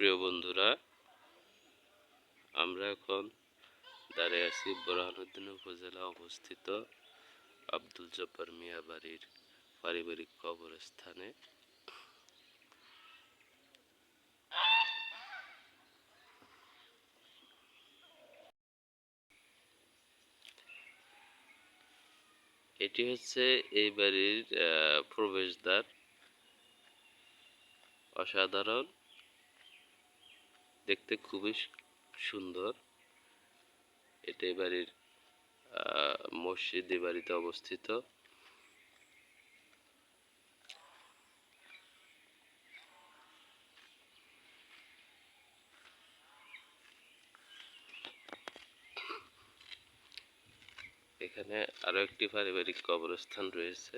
প্রিয় বন্ধুরা, আমরা এখন দাঁড়িয়ে আছি বোরহানুদ্দিন উপজেলা অবস্থিত আব্দুল জব্বার মিয়া বাড়ির পারিবারিক কবরস্থানে। এটি হচ্ছে এই বাড়ির প্রবেশদ্বার। অসাধারণ। দেখতে খুবই সুন্দর। এটা আহ, মসজিদ বাড়িতে অবস্থিত। এখানে আরও একটি পারিবারিক কবরস্থান রয়েছে।